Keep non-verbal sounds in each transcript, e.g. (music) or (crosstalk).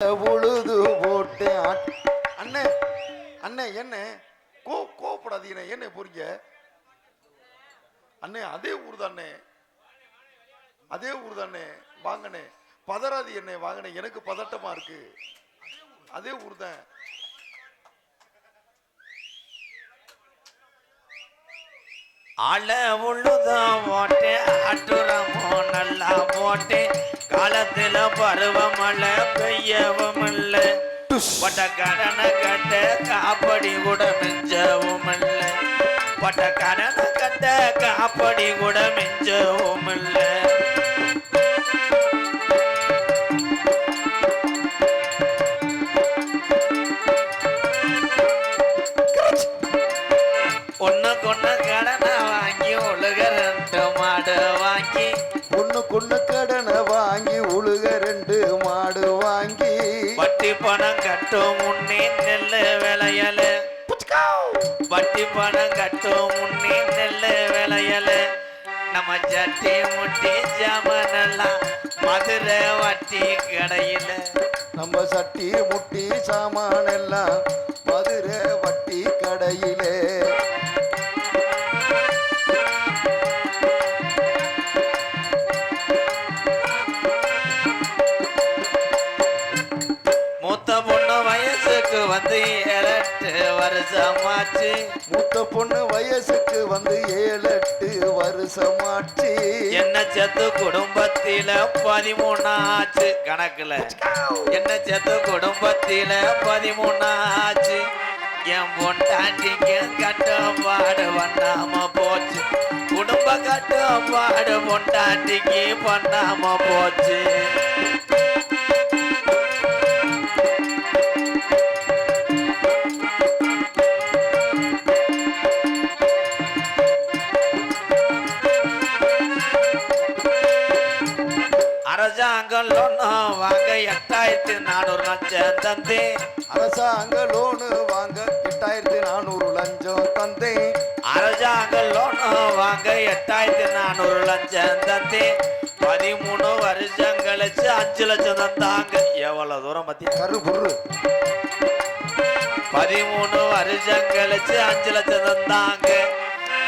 உழுது போட்டு அண்ணே அண்ணே என்ன? கோ கோப்படாதீங்கண்ணே என்ன புரிஞ்ச? அண்ணே அதே ஊர் தானே அதே ஊர் தானே வாங்கண்ணே. பதறாதி என்ன வாங்கண்ணே. எனக்கு பதட்டமா இருக்கு. அதே ஊர் தான் அல உழுதான் போட்டேன் ஆட்டுறமோ நல்லா போட்டேன் காலத்துல பருவமழை பெய்யவும் பட்ட கடனை கட்ட காப்படி கூட மிஞ்சவும் பட்ட கடனை கட்ட காப்படி கூட மிஞ்சவும் கொண்டு கடனை வாங்கி ஒழுக ரெண்டு மாடு வாங்கி. பொண்ணு கொண்ணு கடனை வாங்கி உழுக ரெண்டு மாடு வாங்கி. வட்டி பணம் கட்டும் முன்னே நெல்லு விளையல. வட்டி பணம் கட்டும் முன்னே நெல்லு விளையல. நம்ம சட்டி முட்டி ஜாமனெல்லாம் மதுரை வட்டி கடையில. நம்ம சட்டி முட்டி சாமான் எல்லாம் வருஷமாச்சு. மூத்த பொண்ணு வயசுக்கு வந்து ஏழு எட்டு வருஷமாச்சு. என்ன செத்து குடும்பத்தில பதிமூணாச்சு. கணக்குல. என்ன செத்து குடும்பத்தில பதிமூணாச்சு. என் பொண்டாட்டிக்கு கட்டுப்பாடு பண்ணாம போச்சு. குடும்ப கட்டுப்பாடு பொண்டாட்டிக்கு பண்ணாம போச்சு. வாங்க எட்டாயிரத்தி நானூறு லட்சம் தந்து அரசாங்க லோனு வாங்க எட்டாயிரத்தி நானூறு லஞ்சம் தந்தேன். அரசாங்கம் லோனும் வாங்க எட்டாயிரத்தி நானூறு லட்சம் தந்து பதிமூணு வருஷம் கழிச்சு அஞ்சு லட்சம் தந்தாங்க. எவ்வளவு தூரம் பத்தி? கருபுரு பதிமூணு வருஷம் கழிச்சு அஞ்சு லட்சம் தந்தாங்க.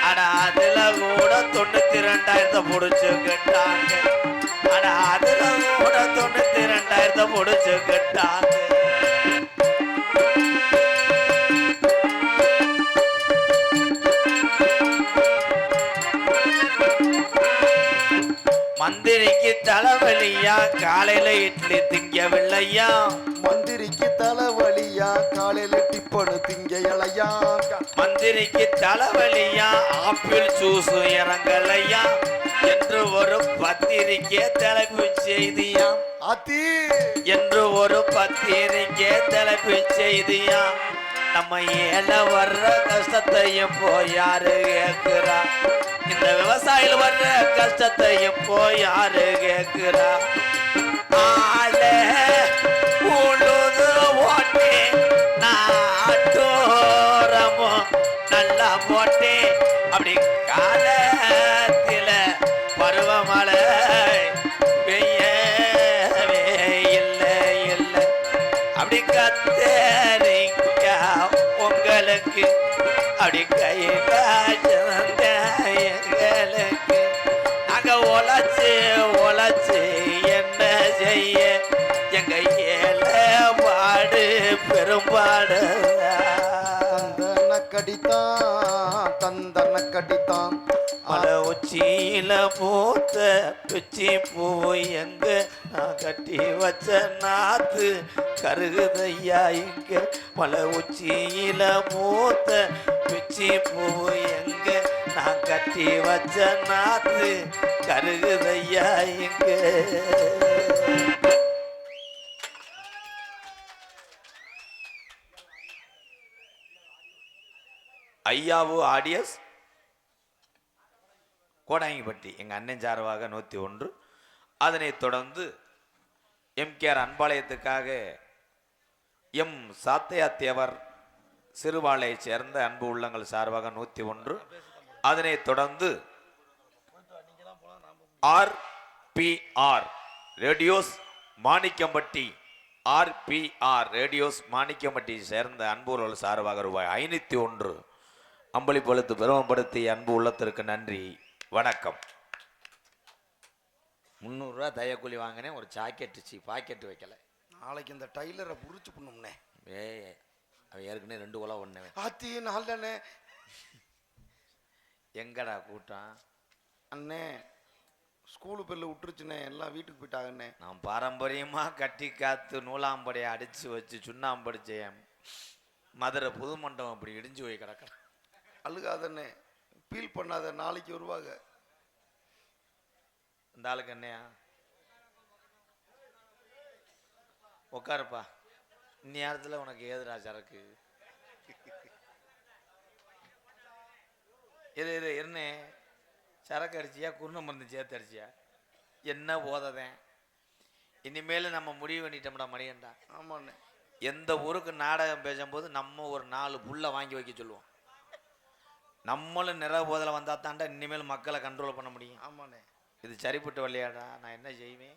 ஆனா அதுல கூட தொண்ணூத்தி ரெண்டாயிரத்தை புடிச்சுக்கிட்டாங்க ஆனா அதுல கூட தொண்ணூத்தி ரெண்டாயிரத்தை புடிச்சுக்கிட்டாங்க மந்திரிக்கு தலைவலியா? காலையில இட்லி திங்கவில்லையா? மந்திரிக்கு தலைவலியா? காலையில டிப்பனு திங்க இலையா மந்திரிக்கு தலைவலியா? ஆப்பிள் ஜூஸ் இறங்கலையா? என்று ஒரு பத்திரிக்கை தலைப்பு செய்தியா அத்தி. என்று ஒரு பத்திரிக்கை தலைப்பு செய்தியா நம்ம ஏழை வர்ற கஷ்டத்தையும் போய் யாரு கேக்குறா இந்த விவசாயிகள் வர்ற கஷ்டத்தையும் போய் யாரு ஆளே நாட்டோரமோ நல்லா போட்டே தந்தன கடித்தான் தந்தன கடித்தான் மலை உச்சியில பூத்த பிச்சி பூ எங்க? நான் கட்டி வச்ச நாத்து கருகுதையா இங்க மலை உச்சியில பூத்த பிச்சி பூ எங்க? நான் கட்டி வச்ச நாத்து கருகுதையா இங்க ஐயாவு ஆடியஸ் கோடாங்கிப்பட்டி எங்கள் அண்ணன் சார்பாக நூற்றி ஒன்று. அதனைத் தொடர்ந்து எம்கேஆர் அன்பாளையத்துக்காக எம் சாத்தையா தேவர் சேர்ந்த அன்பு உள்ளங்கள் சார்பாக நூற்றி ஒன்று. அதனைத் தொடர்ந்து RPR radios Manikkampatti RPR radios Manikkampatti சேர்ந்த அன்புறவர்கள் சார்பாக ரூபாய் ஐநூற்றி ஒன்று. அம்பளி பெருமைப்படுத்தி அன்பு உள்ளத்திற்கு நன்றி. வணக்கம். முந்நூறுரூவா தையக்கூலி வாங்கினேன் ஒரு ஜாக்கெட்டு சி பாக்கெட்டு வைக்கல. நாளைக்கு இந்த டைலரை புரிச்சு பண்ணும்னே. ஏய் அவன் ஏற்கனவே ரெண்டு உலகம் ஒன்றுவேன் ஆத்தி நாள் தானே. எங்கடா கூட்டம்? அண்ணே ஸ்கூலு பெல்ல விட்டுருச்சுண்ணே எல்லாம் வீட்டுக்கு போயிட்டாங்கண்ணே. நான் பாரம்பரியமா கட்டி காத்து நூலாம்படையை அடிச்சு வச்சு சுண்ணாம்படிச்சேன். மதுரை புது மண்டபம் அப்படி இடிஞ்சு போய் கிடக்கிறேன் அழுகாதண்ணே ஃபீல் பண்ணாத நாளைக்கு வருவாங்க. இந்த ஆளுக்கு என்னையா? உட்காருப்பா இந்நேரத்தில் உனக்கு ஏதுடா சரக்கு இது இது என்ன சரக்கு அடிச்சியா குருணை மருந்து சேர்த்து அடிச்சியா என்ன போததேன் இனிமேல் நம்ம முடிவு பண்ணிட்டோம்டா மணியன்டா ஆமாண்ணே. எந்த ஊருக்கு நாடகம் பேசும்போது நம்ம ஒரு நாலு புல்லை வாங்கி வைக்க சொல்லுவோம். நம்மளும் நிறைய போதில் வந்தா தாண்டா இனிமேல் மக்களை கண்ட்ரோல் பண்ண முடியும். ஆமாண்ணே. இது சரிப்பட்டு வரலையாடா நான் என்ன செய்வேன்?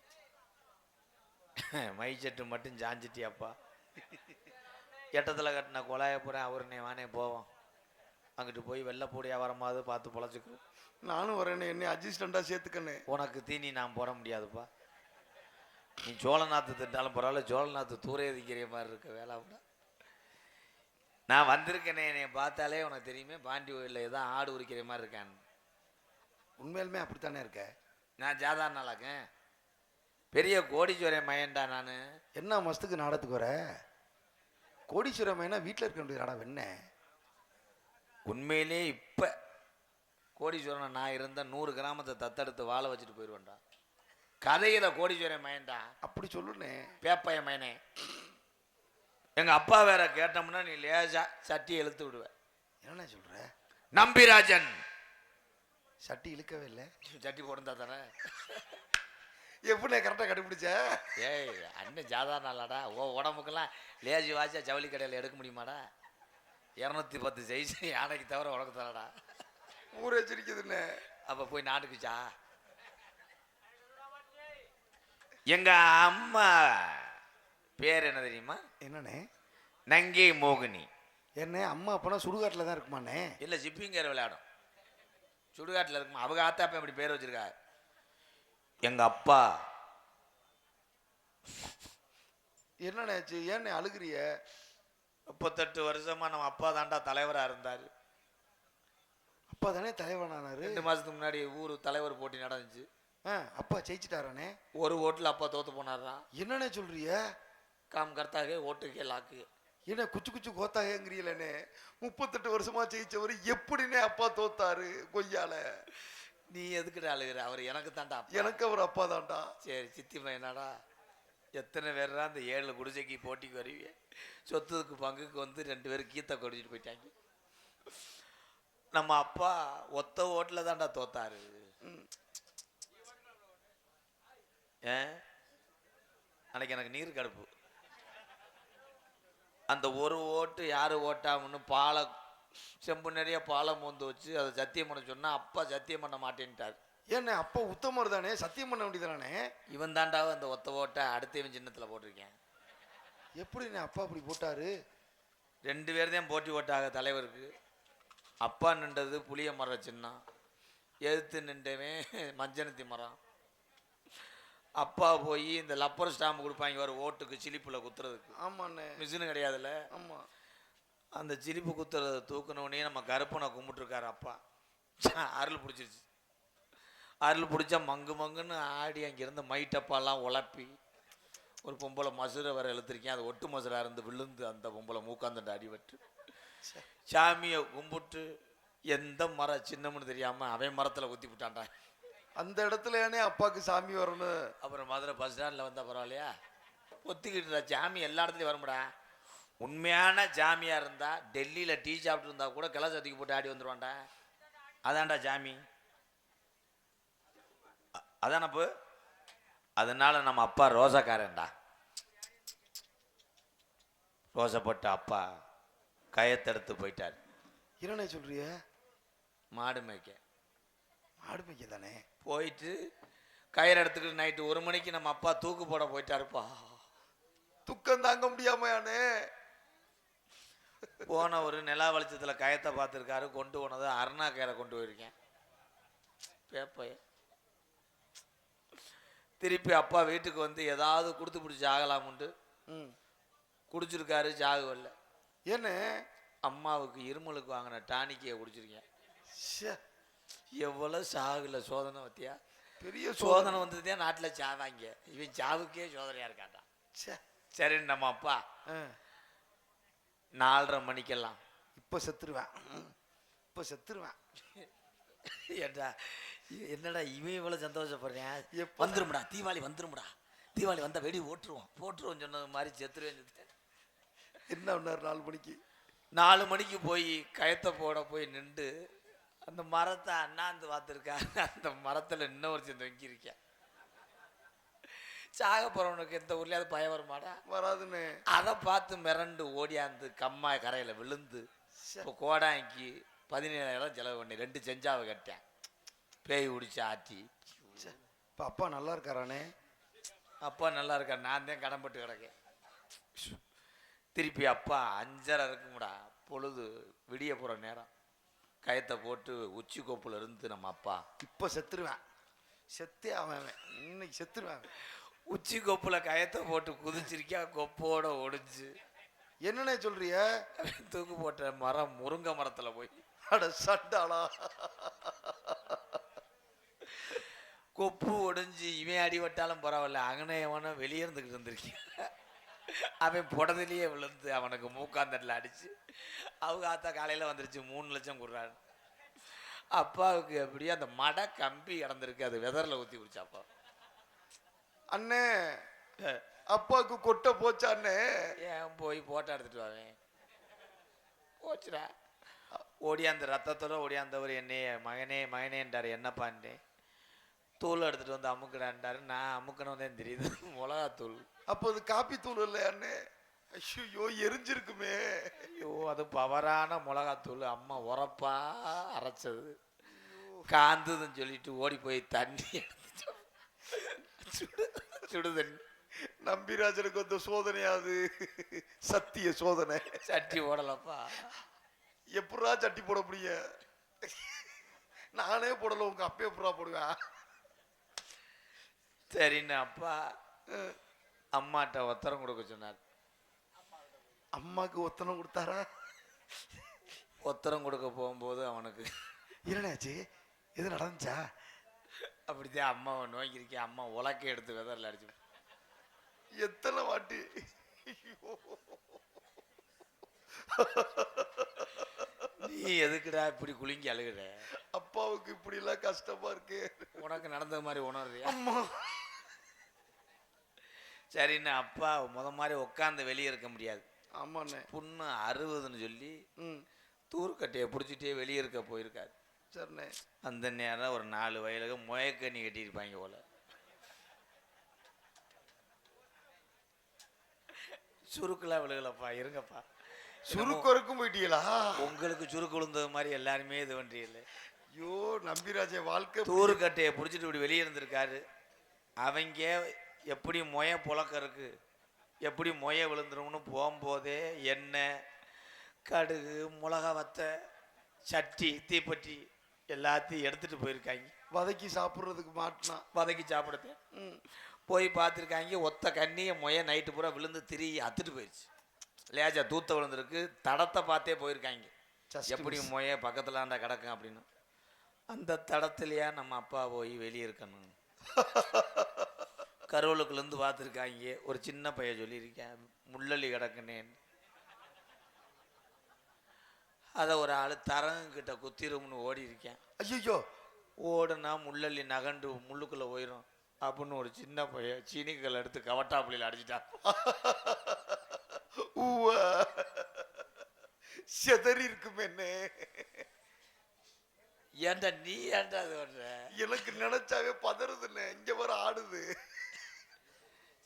மை செட்டு மட்டும் சாஞ்சிட்டியாப்பா? எட்டத்தில் கட்டின குழாய போகிறேன் அவருனே வானே போவோம் அங்கிட்டு போய் வெள்ளை போடியா வரமாவது பார்த்து பொழைச்சிக்கும் நானும் வரேண்ணே என்னை அட்ஜஸ்டண்டாக சேர்த்துக்கண்ணே. உனக்கு தீனி நான் போட முடியாதுப்பா. நீ சோழ நாத்து திட்டாலும் பரவாயில்ல சோழ நாத்து தூரே திக்கிற மாதிரி இருக்க வேலை விட நான் வந்திருக்கேனே என்னை பார்த்தாலே உனக்கு தெரியுமே பாண்டி கோயிலில் ஏதோ ஆடு உரிக்கிற மாதிரி இருக்கேன். உண்மையிலுமே அப்படித்தானே இருக்க? நான் ஜாதார் நாளாக்கேன். பெரிய கோடீஸ்வரன் மயன்டா நான். என்ன மாசத்துக்கு நாடத்துக்கு வர? கோடீஸ்வரம் மைனா வீட்டில் இருக்க வேண்டிய நாடா என்ன? உண்மையிலே இப்போ கோடீஸ்வரன் நான் இருந்த நூறு கிராமத்தை தத்தெடுத்து வாழ வச்சுட்டு போயிடுவேன்டா கதையில் கோடீஸ்வரன் மயன்டா. அப்படி சொல்லுண்ணே. பேப்பைய மயனே. எங்கள் அப்பா வேற கேட்டோம்னா நீ லேசா சட்டி இழுத்து விடுவ. என்னண்ணே சொல்ற? நம்பிராஜன். சட்டி இழுக்கவே இல்லை. சட்டி போடுந்தா தானே? எப்படிண்ணே கரெக்டாக கண்டுபிடிச்ச? ஏய் அண்ணன் சாதாரண இல்லடா ஓ உடம்புக்கெல்லாம் லேசி வாச்சா ஜவுளி கடையில் எடுக்க முடியுமாடா? இரநூத்தி பத்து ஜெயிச்சு யானைக்கு தவிர உனக்கு தரடா ஊரே சிரிக்குதுண்ணே. அப்போ போய் நாட்டுக்குச்சா எங்க அம்மா பேர் என்ன தெரியுமா? என்னண்ணே? நங்கை மோகினி. என்ன அம்மா அப்பனா சுடுகாட்டில் தான் இருக்குமாண்ணே? இல்லை ஜிப்பிங்கர் விளையாடும். சுடுகாட்டில் இருக்குமா? அவங்க ஆத்தா அப்பா இப்படி பேர் வச்சிருக்கா. எங்க அப்பா. என்னண்ணே ஆச்சு? ஏண்ணே அழுகுறிய? முப்பத்தெட்டு வருஷமா நம்ம அப்பா தாண்டா தலைவரா இருந்தாரு. அப்பா தானே தலைவனானாரு? ரெண்டு மாசத்துக்கு முன்னாடி ஊர் தலைவர் போட்டி நடந்துச்சு. ஆ அப்பா ஜெயிச்சிட்டாரானே ஒரு ஓட்டுல அப்பா தோத்து போனார்தான் என்னண்ணே சொல்றிய காம் கர்த்தாகே ஓட்டுக்கே லாக்கு என்ன குச்சு குச்சு கோத்தாகங்கிறீங்களே முப்பத்தெட்டு வருஷமா ஜெயிச்சவர் எப்படிண்ணே அப்பா தோத்தாரு கொய்யால. நீ எதுக்குடா அழுகுற? அவர் எனக்கு தாண்டா அப்பா. எனக்கு அவர் அப்பா தான்டா. சரி சித்தி பையனாடா எத்தனை பேர்ரா அந்த ஏழு குடிசைக்கு போட்டிக்கு வருவீங்க? சொத்துக்கு பங்குக்கு வந்து ரெண்டு பேரும் கீத்தை கொடிச்சிட்டு போயிட்டாங்க. நம்ம அப்பா ஒத்த ஓட்டில் தான்டா தோத்தாரு. அன்னைக்கு எனக்கு நீர் கடுப்பு. அந்த ஒரு ஓட்டு யார் ஓட்டாமன்னு பாலை செம்பு நிறைய பாலை மோந்து வச்சு அதை சத்தியம் பண்ண சொன்னா அப்பா சத்தியம் பண்ண மாட்டேன்ட்டார். ஏண்ணே அப்பா உத்தமர் தானே? சத்தியம் பண்ண வேண்டியதானே இவன் தாண்டாவும் அந்த ஒத்த ஓட்டை அடுத்த இவன் சின்னத்தில் போட்டிருக்கேன். எப்படிண்ணே அப்பா அப்படி போட்டாரு? ரெண்டு பேர் தான் போட்டி ஓட்டாக தலைவருக்கு. அப்பா நின்றது புளிய மரம் சின்னம். எதிர்த்து நின்றவன் மஞ்சனத்தி மரம். அப்பா போய் இந்த லப்பர் ஸ்டாம்பு கொடுப்பாங்க ஒரு ஓட்டுக்கு சிலிப்பில் குத்துறதுக்கு. ஆமாண்ணே. மிஷினு கிடையாதுல்ல? ஆமா. அந்த சிலிப்பு குத்துறதை தூக்குனோடனே நம்ம கருப்பனை கும்பிட்டுருக்காரு அப்பா. அருள் பிடிச்சிருச்சு. அருள் பிடிச்சா மங்கு மங்குன்னு ஆடி அங்கேருந்து மைட்டப்பாலாம் உழப்பி ஒரு பொம்பளை மசுரை வர இழுத்துருக்கேன். அது ஒட்டு மசுரா இருந்து விழுந்து அந்த பொம்பளை மூக்காந்தண்ட அடிபட்டு சாமியை கும்பிட்டு எந்த மரம் சின்னம்னு தெரியாம அவன் மரத்துல குத்தி விட்டான்டா. அந்த இடத்துல ஏனே அப்பாவுக்கு சாமி வரணும் அப்புறம் மதுரை பஸ் ஸ்டாண்டில் வந்தா பரவாயில்லையா? ஒத்துக்கிட்டு சாமி எல்லா இடத்துலையும் வரும்டா. உண்மையான ஜாமியா இருந்தா டெல்லியில டீ சாப்பிட்டு இருந்தா கூட கிளை சத்திக்கு போட்டு ஆடி வந்துருவான்டா. அதான்டா ஜாமி. அதானப்பு அதனால நம்ம அப்பா ரோசக்காரன்டா. ரோசப்பட்ட அப்பா கயத்தெடுத்து போயிட்டார். என்னண்ணே சொல்றிய மாடு மேய்க்க. மாடு மேய்க்க தானே போயிட்டு கயிறு எடுத்துக்கிட்டு நைட்டு ஒரு மணிக்கு நம்ம அப்பா தூக்கு போட போயிட்டாருப்பா. துக்கம் தாங்க முடியாமையானே போன ஒரு நிலா வெளிச்சத்தில் கயத்தை பார்த்துருக்காரு கொண்டு போனது அருணா கயிறை கொண்டு போயிருக்கேன். பேப்பைய திருப்பி அப்பா வீட்டுக்கு வந்து ஏதாவது கொடுத்து பிடிச்சி ஆகலாமுண்டு. குடிச்சிருக்காரு சாகு வரல. ஏன்னு அம்மாவுக்கு இருமலுக்கு வாங்கின டானிக்கையை குடிச்சிருக்கேன். ச்சே, எவ்வளோ சாகுல சோதனை பத்தியா பெரிய சோதனை. வந்ததே நாட்டில் சாவாங்க இவன் சாவுக்கே சோதனையாக இருக்காட்டான். சரி நம்ம அப்பா நாலரை மணிக்கெல்லாம். இப்ப செத்துருவேன். இப்ப செத்துருவேன். ஏண்டா என்னடா இவன் இவ்வளவு சந்தோஷப்படுறேன்? வந்துரும்டா தீபாவளி வந்துரும்டா. தீபாவளி வந்தா வெடி ஓட்டுருவோம் போட்டுருவோம் சொன்னது மாதிரி செத்துருவேன். என்ன பண்ணார் நாலு மணிக்கு? நாலு மணிக்கு போய் கயத்தை போட போய் நின்று அந்த மரத்தை அண்ணாந்து பார்த்துருக்காங்க அந்த மரத்துல இன்னொரு சேர்ந்து தொங்கியிருக்கேன் சாக போறவனுக்கு எந்த ஊர்லயாவது பயம் வருமாடா? வராதுன்னு. அதை பார்த்து மிரண்டு ஓடியாந்து கம்மா கரையில விழுந்து. இப்போ கோடாங்கி பதினேழாயிரம் செலவு பண்ணி ரெண்டு செஞ்சாவை கட்டேன் பேய் பிடிச்சி ஆட்டி. இப்ப அப்பா நல்லா இருக்காரானே? அப்பா நல்லா இருக்கா நான் தான் கடன்பட்டு கிடக்கேன். திருப்பி அப்பா அஞ்சரை இருக்கும்டா. பொழுது விடிய போகிற நேரம். கயத்தை போட்டு உச்சி கோப்புல இருந்து நம்ம அப்பா. இப்ப செத்துருவேன். செத்தே அவன் அவன். இன்னைக்கு செத்துருவேன். உச்சி கொப்புல கயத்தை போட்டு குதிச்சிருக்கா கொப்போட ஒடிஞ்சு. என்னண்ணே சொல்றிய? தூக்கு போட்ட மரம் முருங்கை மரத்துல போய். அட சண்டாளா. கொப்பு ஒடிஞ்சு இவன் அடிபட்டாலும் பரவாயில்ல. அங்கனே எவனோ வெளியே இருந்துக்கிட்டு இருந்திருக்கேன் அவன் புடதுலயே விழுந்து அவனுக்கு மூக்காந்தட்டில் அடிச்சு அவங்க ஆத்தா காலையில் வந்துருச்சு மூணு லட்சம் கொடுறாரு அப்பாவுக்கு அப்படியே அந்த மடை கம்பி கிடந்திருக்கு அது வெதரில் ஊற்றி குடிச்சாப்பா அண்ணே அப்பாவுக்கு கொட்டை போச்சா அண்ணே? ஏன் போய் போட்டோ எடுத்துட்டு வாவேன் போச்சுடா. ஓடியாந்த ரத்தத்தோட ஓடியாந்தவர் என்னைய மகனே மகனேன்றார் என்னப்பான்ட்டேன் தூள் எடுத்துட்டு வந்து அமுக்குடான்ட்டாரு நான் அமுக்கணும் தான் தெரியுது. (laughs) மிளகாத்தூள். அப்போ அது காப்பி தூள் இல்லை அண்ணே ஐயோ எரிஞ்சிருக்குமே. ஐயோ அது பவரான மிளகாத்தூள். அம்மா உரப்பா அரைச்சது. காந்ததுன்னு சொல்லிட்டு ஓடி போய் தண்ணி சுடு சுடு தண்ணி. நம்பிராஜனுக்கு வந்த சோதனையாது சத்திய சோதனை. சட்டி ஓடலப்பா. எப்படா சட்டி போட முடியும்? நானே போடல உங்க அப்பே எப்படா போடுவேன்? சரின்னு அப்பா. அம்மாட்ட உத்தரம் கொடுக்க சொன்னார். அம்மாக்கு ஒத்தனம் கொடுத்தாரா? உத்தரம் கொடுக்க போகும்போது அவனுக்கு என்னடாச்சு எது நடந்துச்சா? அப்படித்தான் அம்மாவை நோங்கியிருக்கேன் அம்மா உலக்கை எடுத்து வெதரில் அடிச்சு. எத்தனை வாட்டி. நீ எதுக்குடா இப்படி குலுங்கி அழுகுற? அப்பாவுக்கு இப்படி எல்லாம் கஷ்டமா இருக்கு. உனக்கு நடந்தது மாதிரி உணர்றியா? அம்மா. சரின்னு அப்பா முத மாதிரி உட்காந்து வெளியே இருக்க முடியாது. ஆமாண்ணே. புண்ணு அறுபதுன்னு சொல்லி தூர்க்கட்டையை பிடிச்சிட்டே வெளியே இருக்க போயிருக்காரு. சரிண்ணே. அந்த நேரம் ஒரு நாலு வயலுக்கு முயக்கண்ணி கட்டியிருப்பாங்க போல. சுருக்குலாம் விழுகலப்பா இருங்கப்பா. சுருக்கருக்கும் போயிட்டீங்களா? உங்களுக்கு சுருக்கு விழுந்தது மாதிரி எல்லாருமே இது பண்றீங்களே. ஐயோ நம்பிராஜ வாழ்க்கை தூருக்கட்டையை பிடிச்சிட்டு இப்படி வெளியே இருந்திருக்காரு. அவங்க எப்படி மொய புழக்க இருக்கு எப்படி மொய விழுந்துரும்னு போகும்போதே எண்ணெய் கடுகு மிளகா வத்தை சட்டி தீப்பெட்டி எல்லாத்தையும் எடுத்துட்டு போயிருக்காங்க. வதக்கி சாப்பிட்றதுக்கு மாட்டினா. வதக்கி சாப்பிடுது போய் பார்த்துருக்காங்க ஒத்த கண்ணியை மொய நைட்டு பூரா விழுந்து திரி அத்துட்டு போயிடுச்சு லேஜா தூத்த விழுந்திருக்கு தடத்தை பார்த்தே போயிருக்காங்க. எப்படி. மொய பக்கத்துல ஆண்டா கிடக்கும் அப்படின்னு. அந்த தடத்துலயா நம்ம அப்பா போய் வெளியே இருக்கணும். (laughs) கருவலுக்குலேருந்து பார்த்துருக்காங்க. ஒரு சின்ன பையன் சொல்லியிருக்கேன் முள்ளலி கிடக்குனேன்னு அதை ஒரு ஆள் தரங்கிட்ட குத்திரும்னு ஓடி இருக்கேன் ஐயோ ஓடுனா முள்ளல்லி நகண்டு முள்ளுக்குள்ள போயிடும் அப்படின்னு ஒரு சின்ன பையன் சீனிக்கல் எடுத்து கவட்டாப்புளியில் அடிச்சிட்டான் ஊவா. செதறி இருக்குமே என்ன? ஏன்டா நீ ஏன்டா அது எனக்கு நினைச்சாவே பதறுதுண்ணே இங்க வர ஆடுது.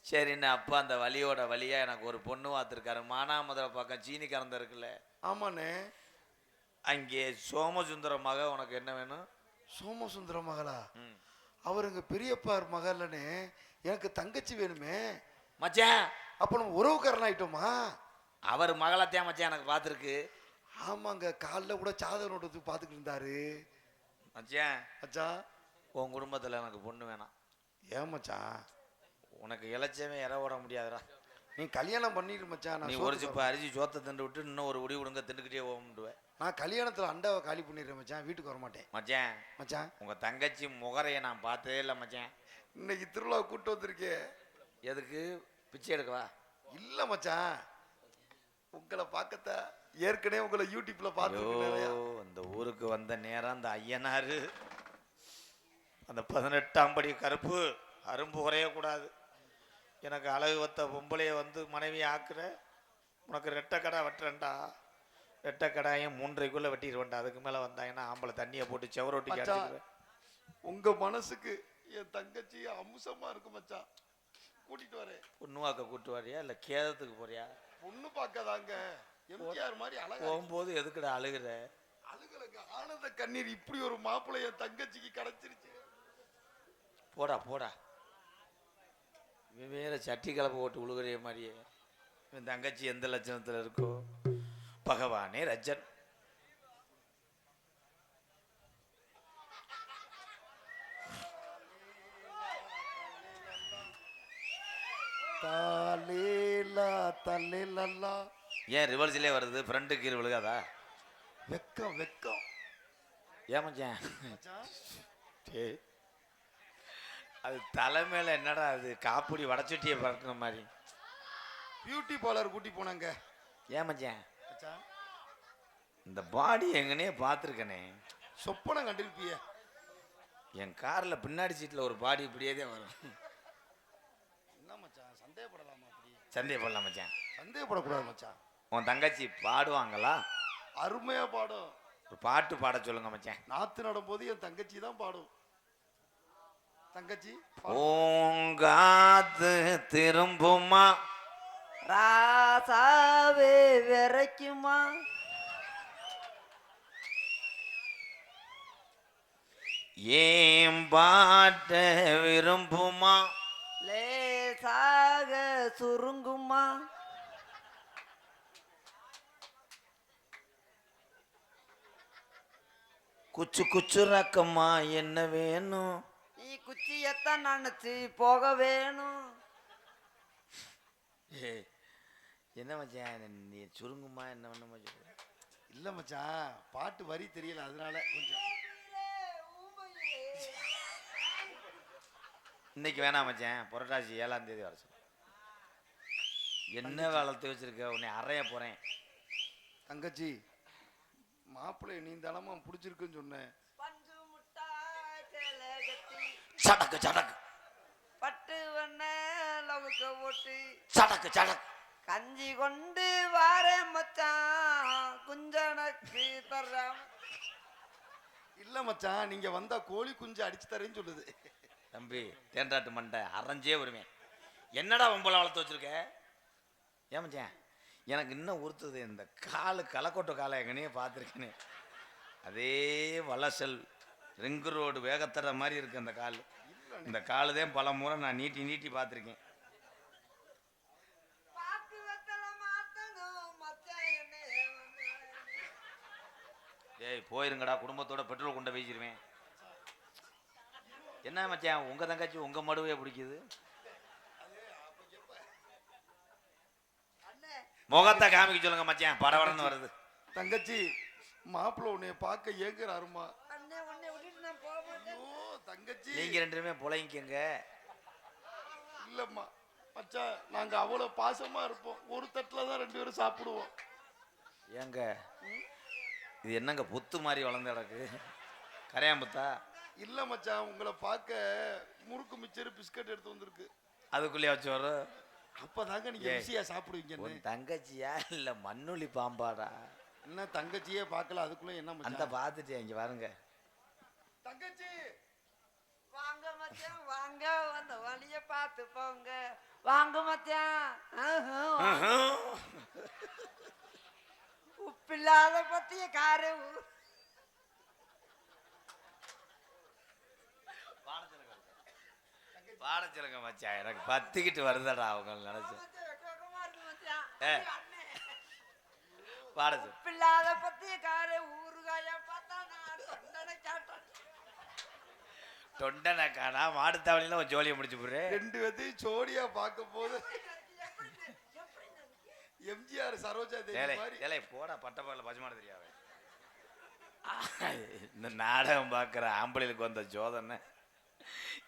சரின்னு அப்பா அந்த வலியோட வழியா எனக்கு ஒரு பொண்ணு பார்த்துருக்காரு மானாமதுரை பக்கம் சீனி கறந்த இருக்குல்ல. ஆமாண்ணே. அங்கே சோமசுந்தர மக உனக்கு என்ன வேணும்? சோமசுந்தர மகளா. அவர் எங்க பெரியப்பார் மகளனே எனக்கு தங்கச்சி வேணுமே. மச்சான்! அப்ப நம்ம உறவுக்காரன் ஆயிட்டோமா? அவர் மகளத்தையும் மச்சான் எனக்கு பார்த்துருக்கு ஆமாங்க காலைல கூட சாதக நோட்டத்துக்கு பார்த்துக்கிட்டு இருந்தாரு. மச்சான்! மச்சான்! உன் குடும்பத்தில் எனக்கு பொண்ணு வேணாம். ஏன் மச்சான்? உனக்கு இளைச்சவே இற ஓட முடியாதுடா. நீ கல்யாணம் பண்ணிடு மச்சான் நீ நான் ஒரு சிப்ப அரிசி சோத்தை திண்டு விட்டு இன்னும் ஒரு உடி விடுங்க திண்டுக்கிட்டே போகும்டுவேன் நான் கல்யாணத்துல அண்டாவை காலி பண்ணிடுறேன் மச்சான் வீட்டுக்கு வர மாட்டேன் மச்சான் மச்சான். உங்க தங்கச்சி முகரையை நான் பார்த்ததே இல்லை மச்சான். இன்னைக்கு திருவிழா கூட்டு வந்திருக்கே. எதுக்கு? பிச்சை எடுக்கவா இல்ல மச்சான். உங்களை பார்க்கத்த ஏற்கனவே உங்களை யூடியூப்ல பார்த்துருக்கேன் இந்த ஊருக்கு வந்த நேரம் அந்த ஐயனாரு. அந்த பதினெட்டாம் படி கருப்பு அரும்பு குறையக்கூடாது எனக்கு அழகு வத்த பொம்பளைய வந்து மனைவி ஆக்குற. உனக்கு ரெட்டை கடை வெட்டுறேன்டா. ரெட்டை கடாயும் மூன்றைக்குள்ள வெட்டிடுவேன்டா. அதுக்கு மேல வந்தாங்கன்னா ஆம்பளை தண்ணியை போட்டு செவரொட்டி மச்சான் அடிச்சிடுவேன் உங்க மனசுக்கு என் தங்கச்சி அம்சமா இருக்கு மச்சான். கூட்டிட்டு வரேன். பொண்ணுவாக்க கூட்டு வரியா? இல்ல கேதத்துக்கு போறியா? பொண்ணு பார்க்கதாங்க. எம்ஜிஆர் மாதிரி அழகா போகும்போது எதுக்குடா அழுகுற? அழுகலங்க. ஆனந்த கண்ணீர் இப்படி ஒரு மாப்பிள்ளை என் தங்கச்சிக்கு கிடைச்சிருச்சு. போடா போடா. இவன் வேற சட்டி கலப்பு போட்டு உழுகுற மாதிரியே. இவன் தங்கச்சி எந்த லட்சணத்துல இருக்கோ. பகவானே ரஜன். ஏன் ரிவர்ஸ்லேயே வருது? ஃப்ரண்ட்டு கீழ் விழுகாதா? வெக்கம் வெக்கம். ஏன் மச்சான்? மச்சான். டேய். அது தலைமையில என்னடா அது காப்புடி வடச்சட்டியை பறக்கிற மாதிரி. பியூட்டி பார்லர் கூட்டி போனாங்க. ஏன் மச்சான்? இந்த பாடி எங்கனே பார்த்துருக்கனே. சொப்பனை கண்டிருப்பிய என் காரில் பின்னாடி சீட்டில் ஒரு பாடி இப்படியே தான் வரும். என்ன மச்சான்? சந்தேகப்படலாமா சந்தேகப்படலாம் மச்சான். சந்தேகப்படக்கூடாது மச்சான். உன் தங்கச்சி பாடுவாங்களா? அருமையா பாடும். ஒரு பாட்டு பாட சொல்லுங்க மச்சான். நாத்து நடும்போது என் தங்கச்சி தான் பாடும். தங்கச்சி பாடு. பூங்காத்து திரும்புமா? ராசாவே விரைக்குமா? ஏன் பாட்ட விரும்புமா? லேசாக சுருங்குமா? குச்சு குச்சு ரக்கம்மா என்ன வேணும்? குச்சியத்தான் நினைச்சு போக வேணும். என்ன மச்சான்? நீ சுருங்குமா? என்ன பண்ண மச்சான்? இல்ல மச்சான் பாட்டு வரி தெரியல அதனால கொஞ்சம். இன்னைக்கு வேணாம் மச்சான் புரட்டாசி ஏழாம் தேதி வர சொல்லு. என்ன வளர்த்து வச்சிருக்க? உன்னை அறைய போறேன். தங்கச்சி மாப்பிள்ளை நீ தனமா பிடிச்சிருக்குன்னு சொன்னேன். சடக்கு சடக்கு பட்டு வண்ண லவுக்க ஓட்டு சடக்கு சடக்கு கஞ்சி கொண்டு வாரேன் மச்சான். குஞ்சனக்கு தர்றான். இல்ல மச்சான் நீங்க வந்தா கோழி குஞ்சு அடிச்சு தரேன்னு சொல்லுது. தம்பி தேன்றாட்டு மண்டை அரைஞ்சே வருவேன். என்னடா பொம்பளை வளர்த்து வச்சிருக்க? ஏன் மச்சான் எனக்கு இன்னும் உறுத்துது. இந்த காலு கலக்கோட்டை காலை எங்கனையே பார்த்துருக்கேனே. அதே வளசல் ரிங்கு ரோடு வேகத்தர மாதிரி இருக்கு அந்த கால். இந்த காலு தான் பல முறை நான் நீட்டி நீட்டி பார்த்துருக்கேன். ஏய் போயிருங்கடா குடும்பத்தோட பெட்ரோல் கொண்டு வீசிடுவேன் என்ன மச்சான் உங்க தங்கச்சி உங்க மடுவே பிடிக்குது? அண்ணே. முகத்தை காமிக்க சொல்லுங்க மச்சான் படபடன்னு வருது. தங்கச்சி மாப்பிள்ளை உன்னைய பார்க்க ஏங்குறாருமா அண்ணே உன்னை விட்டுட்டு நான் போக மாட்டேன் ஓ தங்கச்சி. நீங்க ரெண்டு பேருமே புழைங்கிக்கங்க இல்லம்மா மச்சான் நாங்க அவ்வளவு பாசமா இருப்போம். ஒரு தட்டுல தான் ரெண்டு பேரும் சாப்பிடுவோம். ஏங்க இது என்னங்க புத்து மாதிரி வளர்ந்த கிடக்கு கரையாம்புத்தா? இல்ல மச்சான் உங்களை பார்க்க முறுக்கு மிச்சர் பிஸ்கட் எடுத்து வந்திருக்கு. அதுக்குள்ளேயே வச்சு வரும் அப்பதாங்க நீங்க. ருசியா சாப்பிடுவீங்கன்னு. உன் தங்கச்சியா? இல்ல மண்ணுளி பாம்பாடா? என்ன தங்கச்சியே பார்க்கல அதுக்குள்ள என்ன அந்த பார்த்துட்டு இங்க பாருங்க. தங்கச்சி! வாங்க வந்த வழிய பார்த்து போங்க. வாங்க வாங்க. உப்பில்லாத பத்திய காரு. பாடச்சிருங்க மச்சான். எனக்கு பத்திக்கிட்டு வருதடா அவங்க நினைச்சு. ஏ, பாட சொல்லு. பிள்ளாத பத்திய காரை ஊறுகாய பார்த்தா நான் சாட்டன் தொண்டனை காணா மாடுத்தாவணில ஒரு ஜோலியை முடிச்சு போடுறேன் ரெண்டு பேத்தையும் ஜோடியா பார்க்கும் போது எம்ஜிஆர் சரோஜா தேவி மாதிரி. ஏலே போடா பட்டப்பால பச்சைமாட தெரியாவே இந்த நாடகம் பார்க்குற ஆம்பளைகளுக்கு வந்த ஜோதனை.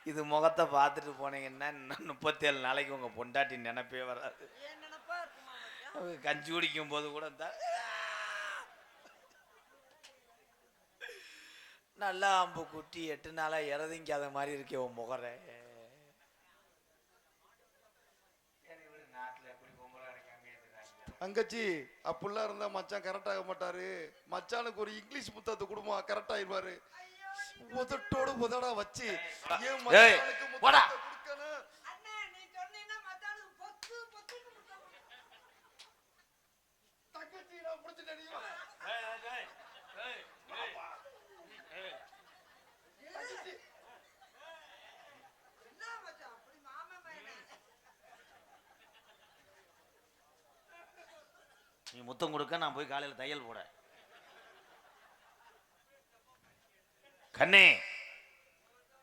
இது முகத்தை பார்த்துட்டு போனீங்கன்னா இன்னும் முப்பத்தேழு நாளைக்கு உங்கள் பொண்டாட்டி நினைப்பே வராது. ஏன் நினைப்பா இருக்குமா மச்சான்? அவங்க கஞ்சி குடிக்கும் போது கூட இந்த நல்லா அம்பு குட்டி எட்டு நாளா இறதிங்காத மாதிரி இருக்கே உன் முகரை. அங்கச்சி அப்படிலாம் இருந்தா மச்சான் கரெக்ட் ஆக மாட்டாரு. மச்சானுக்கு ஒரு இங்கிலீஷ் புத்தகத்தை கொடுமா கரெக்ட் ஆயிடுவாரு. உதட்டோட உதடா வச்சு. ஏன் ஏய், மச்சானுக்கு போடா. முத்தத்தை கொடுக்கணும் அண்ணே நீ சொன்னீன்னா மச்சானுக்கு பொத்து பொத்துன்னு கொடுத்தா தங்கச்சி நான் பிடிச்சிட்டு அடிக்குவேன். தங்கச்சி, என்ன மச்சான் அப்படி மாமன் பையனே நீ முத்தம் கொடுக்க நான் போய் காலையில் தையல் போட. கண்ணே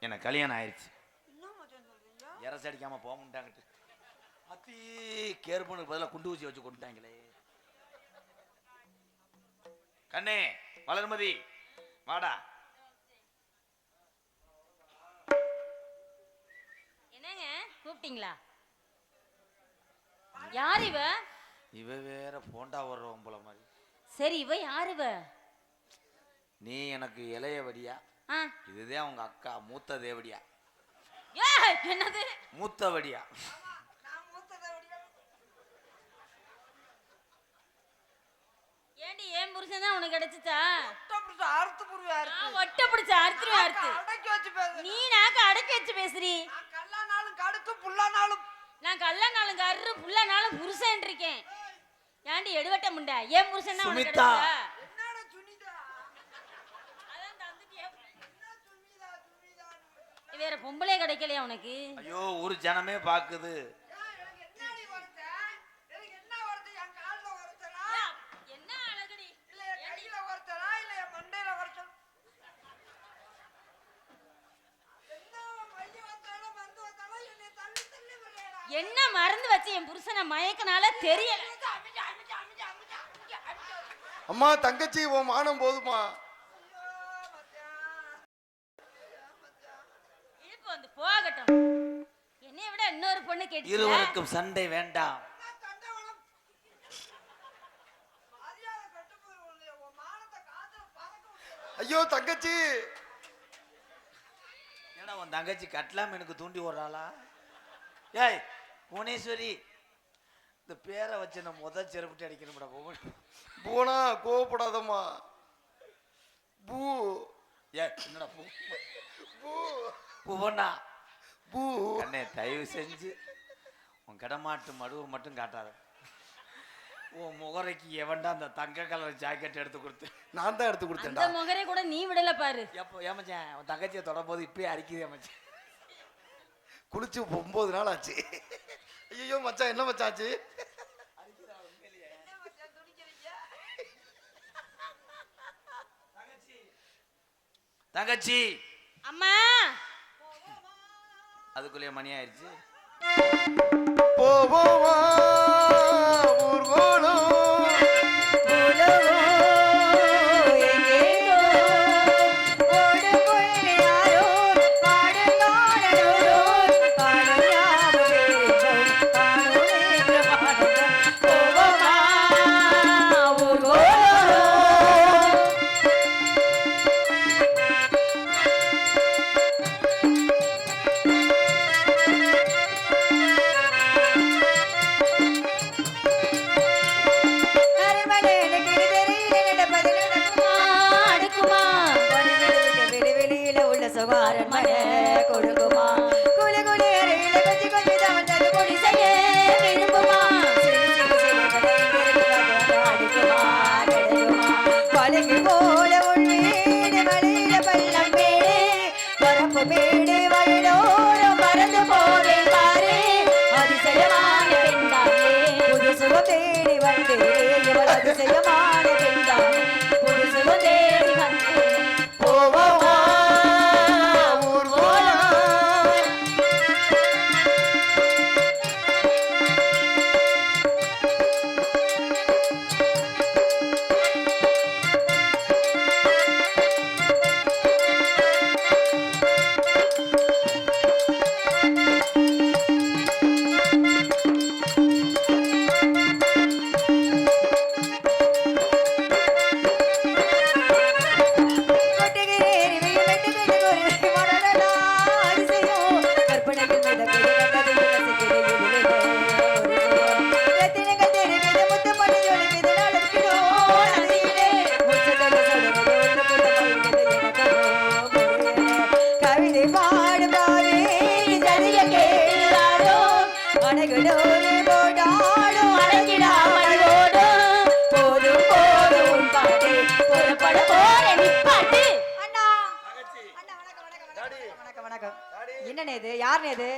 எனக்கு கல்யாணம் ஆயிடுச்சு என்ன இறசு அடிக்காம போக முட்டாங்கிட்டு. அத்தி கேர்பனுக்கு பதிலாக குண்டு ஊசி வச்சு கொண்டுட்டாங்களே கண்ணே வளர்மதி வாடா. என்னங்க கூப்பிட்டீங்களா? யார் இவ? இவ வேற போண்டா வர்றவன் போல மாதிரி. சரி இவ யார் இவ? நீ எனக்கு இளைய வடியா. ஆ. இதுதான் உங்க அக்கா மூத்த தேவடியா. என்னது? மூத்த வடியா. ஏண்டி ஏன் புருஷன் தான் உனக்கு கிடைச்சிச்சா? பிடிச்ச அறுத்து புரியா நான் இருக்கு ஒட்ட பிடிச்ச அறுத்து. அடக்கி வச்சு பேசு நீ நாக்க அடக்கி வச்சு பேசுறி? நான் கல்லானாலும் கடுக்கு புல்லானாலும். நான் கல்லனாலும் கரு புள்ளனாலும் புருஷன் இருக்கேன் ஏண்டி எடுவட்ட முண்டை? ஏன் புருஷன் தான் உனக்கு சுமிதா. வேற பொம்பளை கிடைக்கலையா உனக்கு? ஐயோ ஒரு ஜனமே பாக்குது. என்ன மருந்து வந்தாலும் என்னை தள்ளி தள்ளி விடுறேடா. என்ன மறந்து வச்சு என் புருஷனை மயக்கனால தெரியல. அம்மா தங்கச்சி உன் மானம் போதுமா? போகட்டும். என்னைய விட இன்னொரு பொண்ணு கேட்டு இருவருக்கும் சண்டை வேண்டாம். ஐயோ தங்கச்சி. ஏன்னா உன் தங்கச்சி கட்டலாம் எனக்கு தூண்டி விடுறாளா ஏய் புவனேஸ்வரி இந்த பேரை வச்சு நான் முத செருப்பிட்டு அடிக்கணும்டா புவன் போனா கோவப்படாதம்மா. பூ. ஏ என்னடா பூ? பூ. புவனா பூ. அண்ணே தயவு செஞ்சு உன் கடமாட்டு மடுவை மட்டும் காட்டாத. உன் முகரைக்கு எவன்டா அந்த தங்க கலர் ஜாக்கெட் எடுத்து கொடுத்து? நான் தான் எடுத்து அந்த கொடுத்தேன்டா முகரை கூட நீ விடல பாரு. எப்போ ஏமச்சேன் உன் தங்கச்சியை தொடரும்போது இப்பயே அரிக்குது ஏமச்சேன் குளிச்சு ஒன்பது நாள் ஆச்சு. ஐயோ மச்சான் என்ன மச்சாச்சு? என்ன மச்சான் துடிக்கிறீங்க? தங்கச்சி. அம்மா. அதுக்குள்ளேயே மணி ஆயிடுச்சு. தேடி வந்தேனே இவள் அதிசயமான பெண்தான் புது சுகம் தேடி வந்தேனே என்னண்ணே இது? யாருண்ணே இது?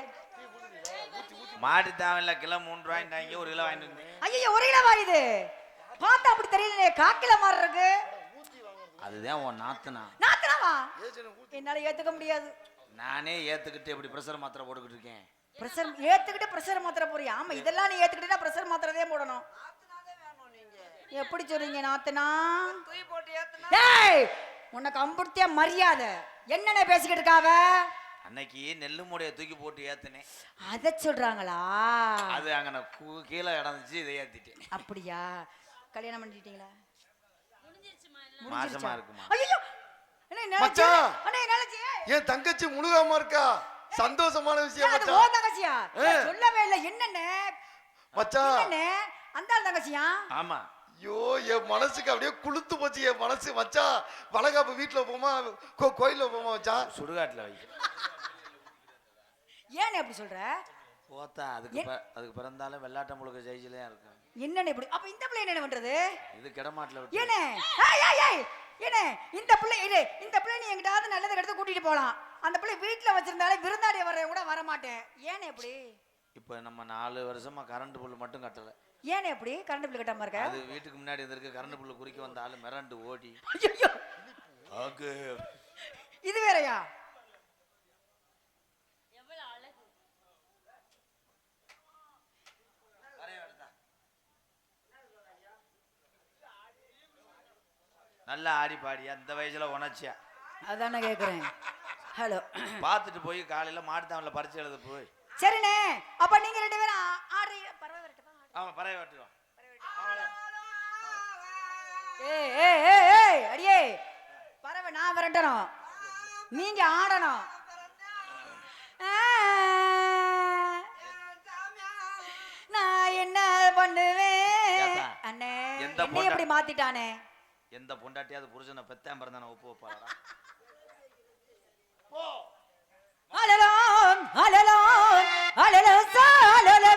மாட்டு தேவையில்ல கிலோ மூணு ரூபாய்ட்டாங்க ஒரு கிலோ வாங்கிட்டு வந்தேன். ஐயோ ஒரு கிலோ இது? பார்த்தா அப்படி தெரியல காக்கில மாதிரி இருக்கு. அதுதான் உன் நாத்தனா. நாத்தனாவா? என்னால ஏத்துக்க முடியாது. நானே ஏத்துக்கிட்டு எப்படி ப்ரெஷர் மாத்திரை போட்டுக்கிட்டு இருக்கேன்? பிரஷர் ஏத்துக்கிட்டு பிரஷர் மாத்திரை போறியா ஆமா இதெல்லாம் நீ ஏத்துக்கிட்டா பிரஷர் மாத்திரதே போடணும். எப்படி சொல்றீங்க நாத்தனா? தூக்கி போட்டு ஏத்துனா? ஏய் உனக்கு அம்புடுத்திய மரியாதை. என்னென்ன பேசிக்கிட்டு இருக்காவ? அன்னைக்கு நெல்லு மூடைய தூக்கி போட்டு ஏத்துனேன். அத சொல்றாங்களா? அது அங்க நான் கீழே கிடந்துச்சு இதை ஏத்திட்டேன். அப்படியா? கல்யாணம் பண்ணிட்டீங்களா? மாசமா இருக்குமா? ஐயோ மச்சான். என் தங்கச்சி முழுகாம இருக்கா? சந்தோஷமான விஷயம் ஓ மச்சான். தங்கச்சியா? ஏ. சொல்லவே இல்லை. என்னண்ணே? மச்சான். அந்த தங்கச்சியா? ஆமா. ஐயோ என் மனசுக்கு அப்படியே குளுத்து போச்சு. என் மனசு மச்சான் வளகாப்பு வீட்டுல போமா கோ கோயில்ல போமா மச்சான் சுடுகாட்டுல வை. ஏன் அப்படி சொல்ற? போத்தா அதுக்கு அதுக்கு பிறந்தாலும் வெள்ளாட்டம் முழுக்க ஜெயிச்சிலே இருக்கும். என்னண்ணே இப்படி? அப்ப இந்த பிள்ளை என்ன பண்றது? இது கிடமாட்டில் விட்டு. ஏனே ஏய் ஏய் ஏய் ஏனே இந்த பிள்ளை இரு இந்த பிள்ளை நீ எங்கிட்டாவது நல்லதை எடுத்து கூட்டிட்டு போலாம். அந்த பிள்ளை வீட்டுல வச்சிருந்தாலே விருந்தாடி வர கூட வர மாட்டேன் ஏனே இப்படி? இப்போ நம்ம நாலு வருஷமா கரண்ட் புல் மட்டும் கட்டல. ஏனே இப்படி கரண்ட் பில் கட்டாம இருக்க? அது வீட்டுக்கு முன்னாடி இருந்திருக்கு கரண்ட் புல் குறிக்க வந்த ஆளு மிரண்டு ஓடி. இது வேறயா? நல்லா ஆடி பாடியா? இந்த வயசுல உணர்ச்சியா? அதானே கேக்குறேன். ஹலோ பார்த்துட்டு போய் காலையில மாட்டுத்தாமல பறிச்சு எழுத போய். சரிண்ணே. அப்ப நீங்க ரெண்டு பேரும் ஆ- ஆடுறீங்க பரவாயில்ல வரட்டுமா? ஆமா பறவை வெட்டுவோம் ஏய் ஏய் ஏய் ஏய் அடியே. பறவை நான் விரட்டணும். நீங்க ஆடணும். ஆ, நான் என்ன பண்ணுவேன்? அண்ணே என்னை எப்படி மாத்திட்டானே? எந்த பொண்டாட்டியாவது புருஷனை பெத்தேன் பிறந்தான ஒப்பு வைப்பாளா அலலோம் அலலோம் அலலோ சாலலோ